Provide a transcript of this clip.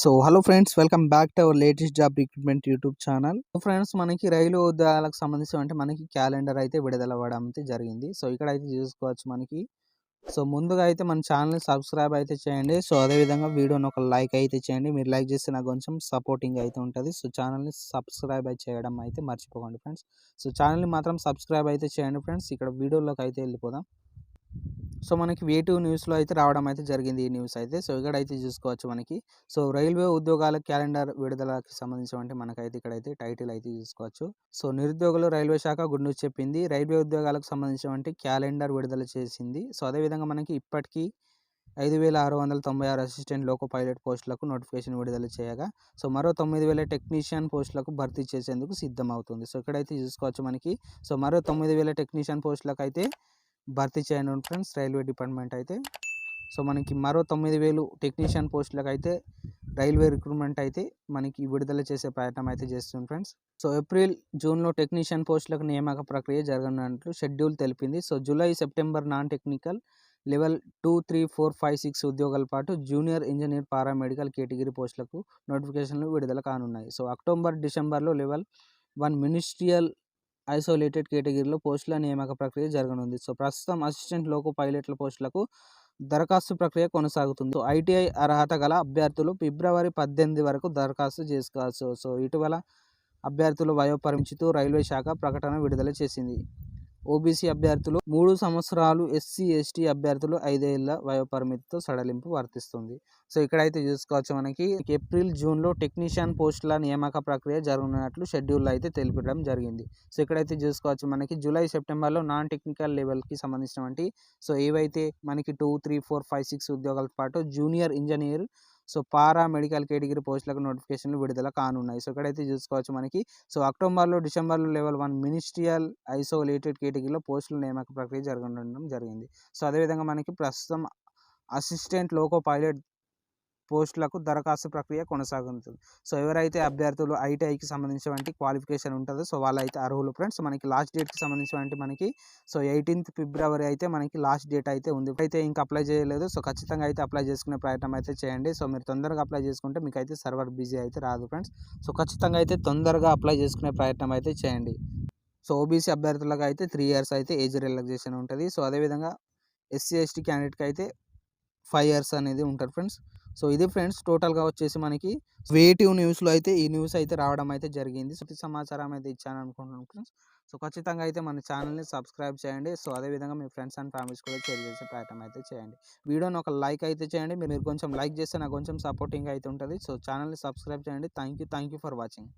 So hello friends welcome back to our latest job recruitment YouTube channel friends మనకి రైలు ఉద్యోగాలకు సంబంధించి అంటే మనకి క్యాలెండర్ అయితే విడుదల అవ్వడం అయితే జరిగింది. సో ఇక్కడ అయితే చూసుకోవచ్చు మనకి. సో ముందుగా అయితే మన ఛానల్ని సబ్స్క్రైబ్ అయితే చేయండి. సో అదేవిధంగా వీడియోని ఒక లైక్ అయితే చేయండి. మీరు లైక్ చేస్తే నాకు కొంచెం సపోర్టింగ్ అయితే ఉంటుంది. సో ఛానల్ని సబ్స్క్రైబ్ అయితే చేయడం అయితే మర్చిపోకండి ఫ్రెండ్స్ సో ఛానల్ని మాత్రం సబ్స్క్రైబ్ అయితే చేయండి ఫ్రెండ్స్ ఇక్కడ వీడియోలోకి అయితే వెళ్ళిపోదాం. సో మనకి వేటివ్ న్యూస్లో అయితే రావడం అయితే జరిగింది ఈ న్యూస్ అయితే. సో ఇక్కడ అయితే చూసుకోవచ్చు మనకి. సో రైల్వే ఉద్యోగాల క్యాలెండర్ విడుదలకి సంబంధించి మనకైతే ఇక్కడైతే టైటిల్ అయితే చూసుకోవచ్చు. సో నిరుద్యోగులు రైల్వే శాఖ గుడ్ న్యూస్ చెప్పింది. రైల్వే ఉద్యోగాలకు సంబంధించి క్యాలెండర్ విడుదల చేసింది. సో అదేవిధంగా మనకి ఇప్పటికీ ఐదు వేల ఆరు వందల తొంభై ఆరు అసిస్టెంట్ లోకో పైలట్ పోస్టులకు నోటిఫికేషన్ విడుదల చేయగా సో మరో తొమ్మిది వేల టెక్నీషియన్ పోస్టులకు భర్తీ చేసేందుకు సిద్ధమవుతుంది. సో ఇక్కడైతే చూసుకోవచ్చు మనకి. సో మరో తొమ్మిది వేల టెక్నీషియన్ పోస్టులకు అయితే భర్తీ చేయను ఫ్రెండ్స్ రైల్వే డిపార్ట్మెంట్ అయితే. సో మనకి మరో తొమ్మిది వేలు టెక్నీషియన్ పోస్టులకు అయితే రైల్వే రిక్రూట్మెంట్ అయితే మనకి విడుదల చేసే ప్రయత్నం అయితే చేస్తుంది ఫ్రెండ్స్. సో ఏప్రిల్ జూన్లో టెక్నీషియన్ పోస్టులకు నియామక ప్రక్రియ జరగనున్నట్లు షెడ్యూల్ తెలిపింది. So July September non technical level two three four five six ఉద్యోగాల పాటు జూనియర్ ఇంజనీర్ పారామెడికల్ కేటగిరీ పోస్టులకు నోటిఫికేషన్లు విడుదల కానున్నాయి. సో అక్టోబర్ డిసెంబర్లో లెవెల్ వన్ మినిస్ట్రియల్ ఐసోలేటెడ్ కేటగిరీలో పోస్టుల నియామక ప్రక్రియ జరగనుంది. సో ప్రస్తుతం అసిస్టెంట్ లోకో పైలట్ల పోస్టులకు దరఖాస్తు ప్రక్రియ కొనసాగుతుంది. సో ఐటీఐ అర్హత గల అభ్యర్థులు ఫిబ్రవరి పద్దెనిమిది వరకు దరఖాస్తు చేసుకోవచ్చు సో ఇటీవల అభ్యర్థుల వయోపరిమితితో రైల్వే శాఖ ప్రకటన విడుదల చేసింది. ఓబీసీ అభ్యర్థులు మూడు సంవత్సరాలు ఎస్సీ ఎస్టీ అభ్యర్థులు ఐదేళ్ళ వయోపరిమితితో సడలింపు వర్తిస్తుంది. సో ఇక్కడైతే చూసుకోవచ్చు మనకి. ఏప్రిల్ జూన్లో టెక్నీషియన్ పోస్టుల నియామక ప్రక్రియ జరగనున్నట్లు షెడ్యూల్ అయితే తెలిపడం జరిగింది. సో ఇక్కడైతే చూసుకోవచ్చు మనకి జూలై సెప్టెంబర్లో నాన్ టెక్నికల్ లెవెల్కి సంబంధించినటువంటి సో ఏవైతే మనకి two three four five six ఉద్యోగాలతో పాటు junior engineer so para medical category పోస్టులకు నోటిఫికేషన్లు విడుదల కానున్నాయి. సో ఇక్కడైతే చూసుకోవచ్చు మనకి. సో అక్టోబర్లో డిసెంబర్లో లెవెల్ వన్ మినిస్ట్రియల్ ఐసోలేటెడ్ కేటగిరీలో పోస్టుల నియామక ప్రక్రియ జరగడం జరిగింది. సో అదేవిధంగా మనకి ప్రస్తుతం అసిస్టెంట్ లోకో పైలట్ పోస్టులకు దరఖాస్తు ప్రక్రియ కొనసాగుతుంది. సో ఎవరైతే అభ్యర్థులు ఐటీఐకి సంబంధించినటువంటి క్వాలిఫికేషన్ ఉంటుందో సో వాళ్ళైతే అర్హులు ఫ్రెండ్స్. మనకి లాస్ట్ డేట్కి సంబంధించినటువంటి మనకి సో ఎయిటీన్త్ ఫిబ్రవరి అయితే మనకి లాస్ట్ డేట్ అయితే ఉంది. అయితే ఇంకా అప్లై చేయలేదు. సో ఖచ్చితంగా అయితే అప్లై చేసుకునే ప్రయత్నం అయితే చేయండి. సో మీరు తొందరగా అప్లై చేసుకుంటే మీకు అయితే సర్వర్ బిజీ అయితే రాదు ఫ్రెండ్స్. సో ఖచ్చితంగా అయితే తొందరగా అప్లై చేసుకునే ప్రయత్నం అయితే చేయండి. సో ఓబీసీ అభ్యర్థులకు అయితే త్రీ ఇయర్స్ అయితే ఏజ్ రిలాక్సేషన్ ఉంటుంది. సో అదేవిధంగా ఎస్సీ ఎస్టీ క్యాండిడేట్కి అయితే ఫైవ్ ఇయర్స్ అనేది ఉంటారు ఫ్రెండ్స్. సో ఇది ఫ్రెండ్స్ టోటల్గా వచ్చేసి మనకి వేటివ్ న్యూస్లో అయితే ఈ న్యూస్ అయితే రావడం అయితే జరిగింది. సో సమాచారం అయితే ఇచ్చాను అనుకుంటున్నాను ఫ్రెండ్స్. సో ఖచ్చితంగా అయితే మన ఛానల్ని సబ్స్క్రైబ్ చేయండి. సో అదేవిధంగా మీ ఫ్రెండ్స్ అండ్ ఫ్యామిలీస్ కూడా షేర్ చేసే ప్రయత్నం అయితే చేయండి. వీడియోని ఒక లైక్ అయితే చేయండి. మీరు కొంచెం లైక్ చేస్తే నాకు కొంచెం సపోర్టింగ్ అయితే ఉంటుంది. సో ఛానల్ని సబ్స్క్రైబ్ చేయండి. Thank you thank you for watching.